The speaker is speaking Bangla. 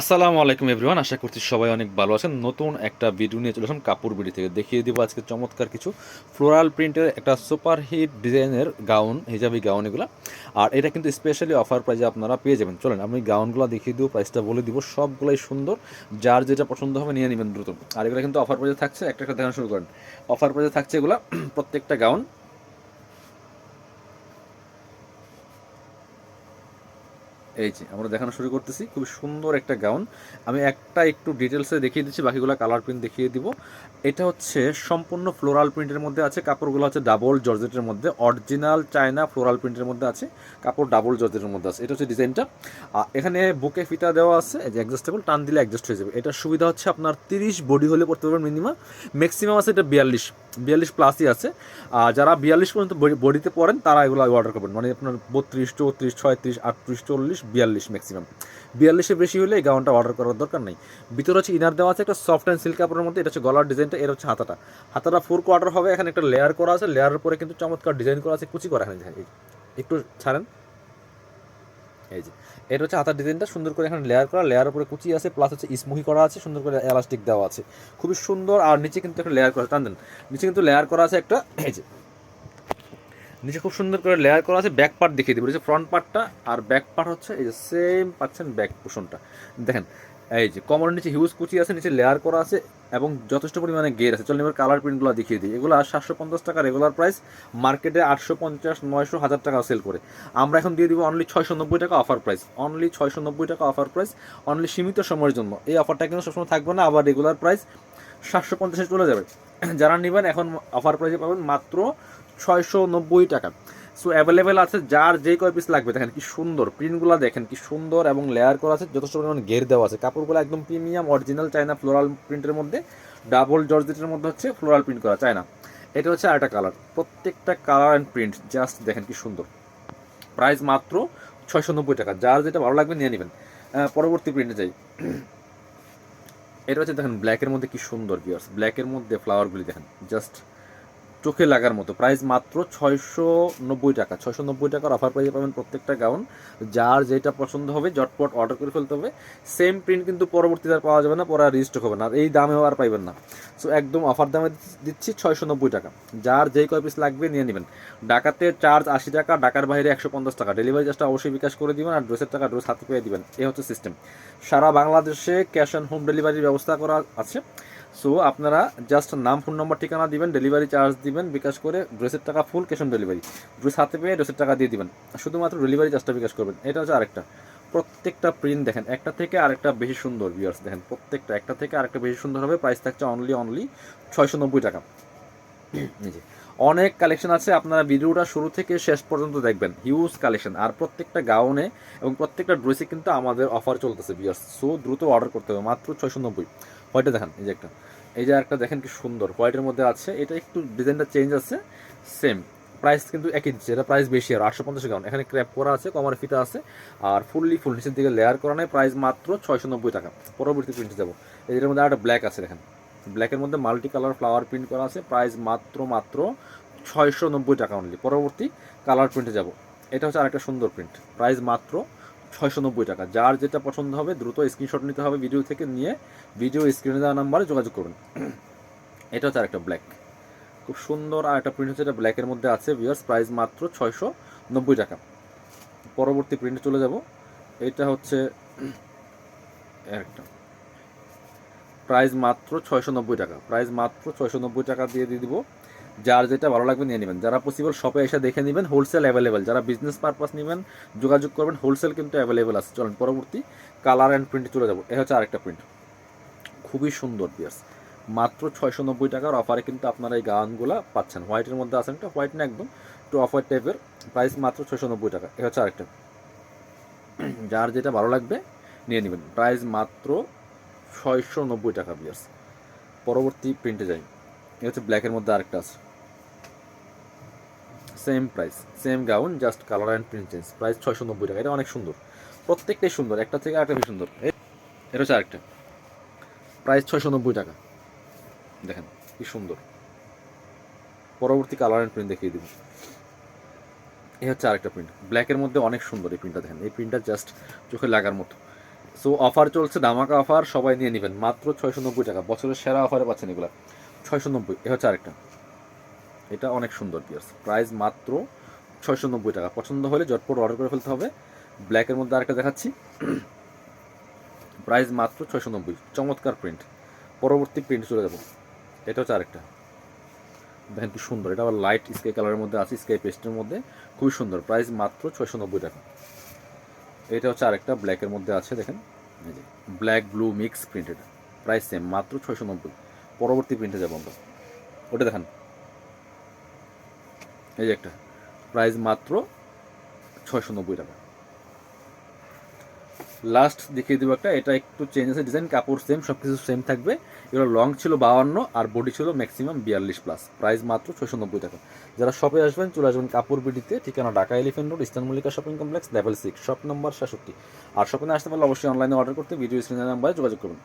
আসসালামু আলাইকুম এভরিওয়ান, আশা করছি সবাই অনেক ভালো আছেন। নতুন একটা ভিডিও নিয়ে চলে আসলাম কাপড় বিড়ি থেকে। দেখিয়ে দিব আজকে চমৎকার কিছু ফ্লোরাল প্রিন্টের একটা সুপার হিট ডিজাইনের গাউন হিজাবি গাউন এগুলো। আর এটা কিন্তু স্পেশালি অফার প্রাইজে আপনারা পেয়ে যাবেন। চলেন, আমি গাউনগুলো দেখিয়ে দিব প্রাইসটা বলে দিব, সবগুলোই সুন্দর। যার যেটা পছন্দ হবে নিয়ে নেবেন দ্রুত। আর এগুলো কিন্তু অফার প্রাইজে থাকছে, একটা একটা দেখানো শুরু করেন। অফার প্রাইজে থাকছে এগুলো, প্রত্যেকটা গাউন এই যে, আমরা দেখানো শুরু করতেছি। খুব সুন্দর একটা গাউন। আমি একটা একটু ডিটেলসে দেখিয়ে দিচ্ছি, বাকিগুলো কালার প্রিন্ট দেখিয়ে দিব। এটা হচ্ছে সম্পূর্ণ ফ্লোরাল প্রিন্টের মধ্যে আছে। কাপড়গুলো হচ্ছে ডাবল জর্জেটের মধ্যে। অরিজিনাল চায়না ফ্লোরাল প্রিন্টের মধ্যে আছে। কাপড় ডাবল জর্জেটের মধ্যে আছে। এটা হচ্ছে ডিজাইনটা এখানে বুকে ফিতা দেওয়া আছে। যে অ্যাডজাস্টেবল টান দিলে অ্যাডজাস্ট হয়ে যাবে। এটার সুবিধা হচ্ছে আপনার তিরিশ বডি হলে পড়তে পারবেন মিনিমাম ম্যাক্সিমাম আছে এটা বিয়াল্লিশ। বিয়াল্লিশ প্লাসই আছে। আর যারা বিয়াল্লিশ পর্যন্ত বডিতে পড়েন, তারা এগুলো অর্ডার করবেন। মানে আপনার বত্রিশ, চৌত্রিশ, ছয়ত্রিশ, আটত্রিশ, চল্লিশ বিয়াল্লিশ ম্যাক্সিমাম বিয়াল্লিশের বেশি হলে এই গাউনটা অর্ডার করার দরকার নেই। ভিতরে হচ্ছে ইনার দেওয়া আছে, একটা সফট অ্যান্ড সিল্ক কাপড়ের মধ্যে, এটা হচ্ছে গলার ডিজাইনটা এর হচ্ছে হাতাটা। হাতাটা ফোর কোয়ার্টার হবে, এখানে একটা লেয়ার করা আছে লেয়ারের পরে কিন্তু চমৎকার ডিজাইন করা আছে, কুচি করা এখানে। একটু ছাড়েন। এই যে, এটা হচ্ছে হাতার ডিজাইনটা সুন্দর করে এখানে লেয়ার করা লেয়ার উপরে কুচি আছে প্লাস হচ্ছে ইসমুহি করা আছে, সুন্দর করে এলাস্টিক দেওয়া আছে। খুবই সুন্দর, আর নিচে কিন্তু একটা লেয়ার করা, টান দেন। নিচে কিন্তু লেয়ার করা আছে একটা, এই যে নিচে খুব সুন্দর করে লেয়ার করা আছে ব্যাক পার্ট দেখিয়ে দিবে। ফ্রন্ট পার্টটা আর ব্যাক পার্ট হচ্ছে এই যে সেম পাচ্ছেন ব্যাক পোষণটা দেখেন, এই যে কমর নিচে হিউজ কুচি আছে, নিচে লেয়ার করা আছে এবং যথেষ্ট পরিমাণে গের আছে। চলুন এবার কালার প্রিন্টগুলো দেখিয়ে দিই। এগুলো সাতশো পঞ্চাশ টাকা রেগুলার প্রাইস মার্কেটে আটশো পঞ্চাশ, নয়শো, হাজার টাকা সেল করে। আমরা এখন দিয়ে দিব অনলি ছয়শো নব্বই টাকা অফার প্রাইস অনলি ছয়শো নব্বই টাকা অফার প্রাইস অনলি সীমিত সময়ের জন্য। এই অফারটা কিন্তু সবসময় থাকবে না, আবার রেগুলার প্রাইস সাতশো পঞ্চাশে চলে যাবে। যারা নেবেন, এখন অফার প্রাইসে পাবেন মাত্র ছয়শো নব্বই টাকা। সো অ্যাভেলেবেল আছে যার যে কয় পিস লাগবে। দেখেন কি সুন্দর প্রিন্টগুলো দেখেন কি সুন্দর এবং লেয়ার করা আছে, যথেষ্ট পরিমাণ ঘের দেওয়া আছে। কাপড়গুলো একদম প্রিমিয়াম অরিজিনাল চায়না ফ্লোরাল প্রিন্টের মধ্যে ডাবল জর্জেটের মধ্যে হচ্ছে ফ্লোরাল প্রিন্ট করা চায়না এটা হচ্ছে আরেকটা কালার প্রত্যেকটা কালার অ্যান্ড প্রিন্ট জাস্ট দেখেন কি সুন্দর। প্রাইস মাত্র ছয়শো নব্বই টাকা, যার যেটা ভালো লাগবে নিয়ে নেবেন। পরবর্তী প্রিন্টে যাই। এটা হচ্ছে দেখেন ব্ল্যাকের মধ্যে কি সুন্দর ভিউয়ার্স ব্ল্যাকের মধ্যে ফ্লাওয়ারগুলি দেখেন জাস্ট চোখে লাগার মতো। প্রাইস মাত্র ছয়শো নব্বই টাকা। ছয়শো নব্বই টাকার অফার প্রাইসে পাবেন প্রত্যেকটা গাউন যার যেটা পছন্দ হবে জটপট অর্ডার করে ফেলতে হবে। সেম প্রিন্ট কিন্তু পরবর্তীতে আর পাওয়া যাবে না, পরে আর রিস্টক হবে না। আর এই দামেও আর পাইবেন না। সো একদম অফার দামে দিচ্ছি ছয়শো নব্বই টাকা। যার যেই কয় পিস লাগবে নিয়ে নেবেন। ডাকাতে চার্জ আশি টাকা ডাকার বাইরে একশো পঞ্চাশ টাকা। ডেলিভারি চার্জটা অবশ্যই বিকাশ করে দিবেন আর ড্রেসের টাকা ড্রেস হাতে পেয়ে দিবেন। এই হচ্ছে সিস্টেম সারা বাংলাদেশে ক্যাশ অন হোম ডেলিভারির ব্যবস্থা করা আছে। সো আপনারা জাস্ট নাম ফোন নম্বর ঠিকানা দিবেন ডেলিভারি চার্জ দিবেন, বিকাশ করে ড্রেসের টাকা full cash on delivery dress হাতে পেয়ে ড্রেসের টাকা দিয়ে দিবেন। শুধুমাত্র ডেলিভারি চার্জটা বিকাশ করবেন। এটা হচ্ছে আরেকটা। প্রত্যেকটা প্রিন্ট দেখেন, একটা থেকে আরেকটা বেশি সুন্দর ভিউয়ার্স দেখেন প্রত্যেকটা। একটা থেকে আরেকটা বেশি সুন্দর হবে প্রাইস থাকছে অনলি অনলি ছয়শো নব্বই টাকা। যে। অনেক কালেকশন আছে, আপনারা ভিডিওটা শুরু থেকে শেষ পর্যন্ত দেখবেন। হিউজ কালেকশন আর প্রত্যেকটা গাউনে এবং প্রত্যেকটা ড্রেসে কিন্তু আমাদের অফার চলতেছে বিয়ার্স সো দ্রুত অর্ডার করতে হবে, মাত্র ছয়শো নব্বই। হোয়াইটে দেখেন, এই যে একটা। এই যে একটা দেখেন কি সুন্দর হোয়াইটের মধ্যে আছে। এটা একটু ডিজাইনটা চেঞ্জ আছে সেম প্রাইস কিন্তু একই এটা প্রাইস বেশি, আর আটশো পঞ্চাশ গাউন এখানে ক্র্যাপ করা আছে, কমার ফিতা আছে, আর ফুললি ফুল নিচের দিকে লেয়ার করা নেই প্রাইস মাত্র ছয়শো নব্বই টাকা। পরবর্তী প্রিন্টে যাব। এটার মধ্যে একটা ব্ল্যাক আছে, দেখেন। ব্ল্যাকের মধ্যে মাল্টি কালার ফ্লাওয়ার প্রিন্ট করা আছে প্রাইস মাত্র মাত্র ছয়শো নব্বই টাকা অনলি পরবর্তী কালার প্রিন্টে যাব। এটা হচ্ছে আরেকটা সুন্দর প্রিন্ট প্রাইস মাত্র ছয়শো নব্বই টাকা। যার যেটা পছন্দ হবে দ্রুত স্ক্রিনশট নিতে হবে ভিডিও থেকে নিয়ে। ভিডিও স্ক্রিনে দেওয়া নাম্বারে যোগাযোগ করবেন এটা হচ্ছে আরেকটা ব্ল্যাক খুব সুন্দর আর একটা প্রিন্ট হচ্ছে, এটা ব্ল্যাকের মধ্যে আছে ভিউয়ার্স প্রাইস মাত্র ছয়শো নব্বই টাকা। পরবর্তী প্রিন্টে চলে যাব। এটা হচ্ছে একটা প্রাইস মাত্র ছয়শো নব্বই টাকা। প্রাইস মাত্র ছয়শো নব্বই টাকা দিয়ে দিয়ে দিব। যার যেটা ভালো লাগবে নিয়ে নেবেন। যারা পসিবল শপে এসে দেখে নেবেন হোলসেল অ্যাভেলেবেল যারা বিজনেস পারপাস নেবেন, যোগাযোগ করবেন হোলসেল কিন্তু অ্যাভেলেবেল আছে। চলেন, পরবর্তী কালার অ্যান্ড প্রিন্টে চলে যাব। এ হচ্ছে আরেকটা প্রিন্ট খুবই সুন্দর পিয়ার্স মাত্র ছয়শো নব্বই টাকার অফারে কিন্তু আপনারা এই গানগুলো পাচ্ছেন। হোয়াইটের মধ্যে আছেন একটা হোয়াইট না একদম টু অফ হোয়াইট টাইপের প্রাইস মাত্র ছয়শো নব্বই টাকা। এ হচ্ছে আরেকটা। যার যেটা ভালো লাগবে, নিয়ে নেবেন। প্রাইস মাত্র ছয়শো নব্বই টাকা বিয়ার্স পরবর্তী প্রিন্টে যাই। এ হচ্ছে ব্ল্যাকের মধ্যে আরেকটা আছে। Same price same gown just colour and print change price ছয়শো নব্বই টাকা, এটা অনেক সুন্দর। প্রত্যেকটাই সুন্দর, একটা থেকে আরেকটা বেশি সুন্দর। এ- এটা হচ্ছে আরেকটা। প্রাইস ছয়শো নব্বই টাকা। দেখেন, কি সুন্দর। পরবর্তী কালার অ্যান্ড প্রিন্ট দেখিয়ে দিব। এই হচ্ছে আরেকটা প্রিন্ট ব্ল্যাকের মধ্যে অনেক সুন্দর এই প্রিন্টটা দেখেন। এই প্রিন্টটা জাস্ট চোখে লাগার মতো। সো অফার চলছে, ধামাকা অফার সবাই নিয়ে নেবেন। মাত্র ছয়শো নব্বই টাকা। বছরের সেরা অফারে পাচ্ছেন এগুলো। ছয়শো নব্বই এ হচ্ছে আরেকটা। এটা অনেক সুন্দর পিয়ার্স প্রাইস মাত্র ছয়শো নব্বই টাকা। পছন্দ হলে জটপট অর্ডার করে ফেলতে হবে। ব্ল্যাকের মধ্যে আরেকটা দেখাচ্ছি। প্রাইস মাত্র ছয়শো নব্বই চমৎকার প্রিন্ট পরবর্তী প্রিন্ট চলে যাব। এটা হচ্ছে আরেকটা। দেখেন কি সুন্দর। এটা আবার লাইট স্কাই কালারের মধ্যে আছে স্কাই পেস্টের মধ্যে। খুবই সুন্দর। প্রাইস মাত্র ছয়শো নব্বই টাকা। এটা হচ্ছে আরেকটা ব্ল্যাকের মধ্যে আছে, দেখেন। ব্ল্যাক ব্লু মিক্স প্রিন্ট এটা। প্রাইস সেম মাত্র ছয়শো নব্বই। পরবর্তী প্রিন্টে যাব আমরা। ওটা দেখেন। এই যে একটা। প্রাইস মাত্র ছয়শো নব্বই টাকা। লাস্ট দেখিয়ে দেবো একটা। এটা একটু চেঞ্জ আছে ডিজাইন কাপড় সেম সব কিছু সেম থাকবে। এগুলো লং ছিল বাউান্ন আর বডি ছিল ম্যাক্সিমাম বিয়াল্লিশ প্লাস প্রাইস মাত্র ছয়শো নব্বই টাকা। যারা শপে আসবেন, চলে আসবেন কাপড় বিডিতে ঠিকানা Dhaka elephant road eastern Mallika shopping complex level six shop number সাতষট্টি আর শপিং আসতে পারলে অবশ্যই অনলাইনে অর্ডার করতে ভিডিও স্ক্রিনের নাম্বারে যোগাযোগ করুন।